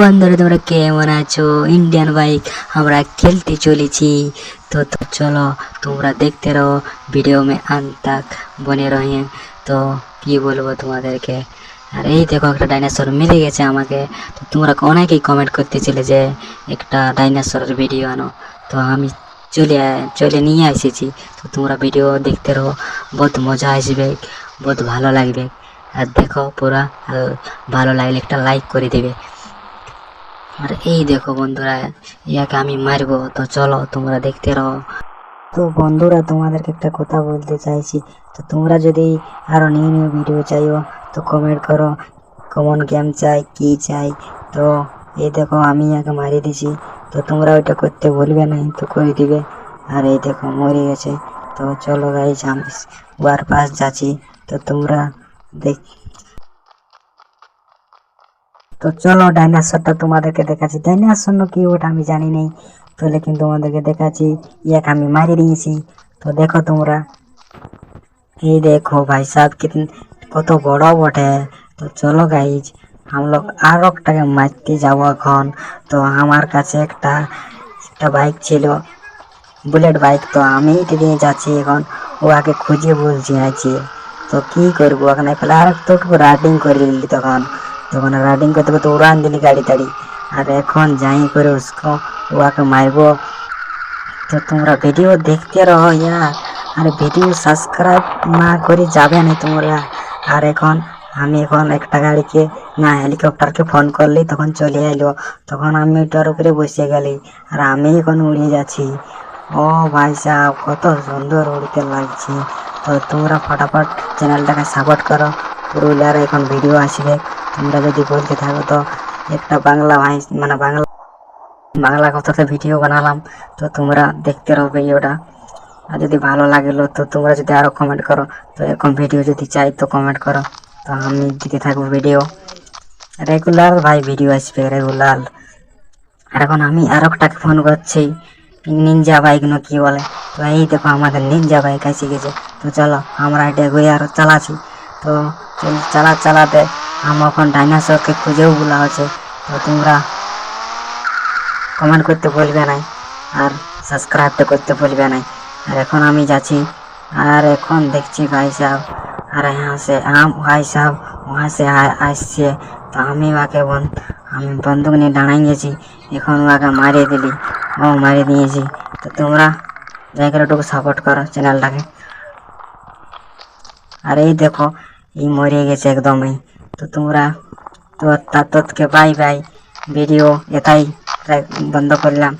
বন্ধুরা তোমরা কেমন আছো? ইন্ডিয়ান বাইক আমরা খেলতে চলেছি। তো তো চলো, তোমরা দেখতে রো ভিডিও মে আন তক বনে রহে তো কি বলব তোমাদেরকে? আর এই দেখো একটা ডাইনোসর মিলে গেছে আমাকে। তো তোমরা অনেকেই কমেন্ট করতেছিলে যে একটা ডাইনোসরের ভিডিও আনো। তো আমি চলে চলে নিয়ে এসেছি। তো তোমরা ভিডিও দেখতে রো বহুত মজা আসবে, বহুত ভালো লাগবে। আর দেখো পুরা ভালো লাগলে একটা লাইক করে দেবে। আর এই দেখো বন্ধুরা, ইয়াকে আমি মারবো, তো চলো তোমরা দেখতে রहो তো বন্ধুরা, তোমাদেরকে একটা কথা বলতে চাইছি, তো তোমরা যদি আরও নিউ নিউ ভিডিও চাইও, তো কমেন্ট করো, কমন গেম চাই, কি চাই। তো এই দেখো, আমি ইয়াকে মারি দিছি, তো তোমরা ওইটা করতে বলবে না তো করে দিবে। আর এই দেখো, মরে গেছে। তো চলো গাইজ আমি ওয়ার পাস যাচ্ছি, তো তোমরা দেখ তো চলো ডাইনোসরটা তোমাদেরকে দেখাচ্ছি ডাইনোসর না কি ওটা আমি জানি নেই তো লেকিন তোমাদেরকে দেখাচ্ছি ইয়াকে আমি মারি দিয়েছি তো দেখো তোমরা এই দেখো ভাই সাহেব কিতন কত বড় বটে তো চলো গাইজ हम लोग আর একটাকে মারতে যাবো এখন তো আমার কাছে একটা একটা বাইক ছিল বুলেট বাইক তো আমি এটা দিয়ে যাচ্ছি এখন ও আগে খুঁজে বলছি আছি তো কি করবো এখন পেলে আর তো রাইডিং করে দিলি তখন তখন রাইডিং করতে করতে উড়ান দিলি গাড়ি তাড়ি, আর এখন যাই করে উসকো, উহাকে মারব তো তোমরা ভিডিও দেখতে রহো ইয়া আর ভিডিও সাবস্ক্রাইব না করে যাবে না তোমরা। আর এখন আমি এখন একটা গাড়িকে, না হেলিকপ্টারকে ফোন করলেই তখন চলে এলো তখন আমি ওটার উপরে বসে গেলি, আর আমি এখন উড়ে যাচ্ছি। ও ভাই সাহেব, কত সুন্দর উড়তে লাগছে। তো তোমরা ফটাফট চ্যানেলটাকে সাপোর্ট করো। পুরুলিয়ার এখন ভিডিও আসবে। তোমরা যদি বলতে থাকো তো একটা বাংলা ভাই মানে বাংলা বাংলা কথাতে ভিডিও বানালাম, তো তোমরা দেখতে রहो ভিডিওটা আর যদি ভালো লাগল তো তোমরা যদি আরও কমেন্ট করো, তো এরকম ভিডিও যদি চাই তো কমেন্ট করো। তো আমি দিতে থাকব ভিডিও রেগুলার ভাই ভিডিও আসবে রেগুলার আর এখন আমি আর একটাকে ফোন করছি নিনজা বাইক না কি বলে? তো এই দেখো আমাদের নিনজা বাইক এসে গেছে। তো চলো, আমরা এটা ঘুরে আরও চালাচ্ছি। তো চালা, চালাতে আমার এখন ডাইনোসরকে খুঁজেও বলা হচ্ছে তো তোমরা কমেন্ট করতে ভুলবে নাই আর সাবস্ক্রাইবটা করতে ভুলবে নাই আর এখন আমি যাচ্ছি আর এখন দেখছি ভাই সাহেব আর यहाँ से আম ভাই সাহেব वहाँ से आ- আসছে তো আমি ওকে বন আমি বন্দুক নিয়ে দাঁড়াই গেছি এখন ওকে মারিয়ে দিলি ও মারিয়ে দিয়েছি তো তোমরা যাই করে একটু সাপোর্ট করো চ্যানেলটাকে আর এই দেখো এই মরে গেছে একদমই তো তোমরা তো তার বাই বাই ভিডিও এটাই বন্ধ করলাম।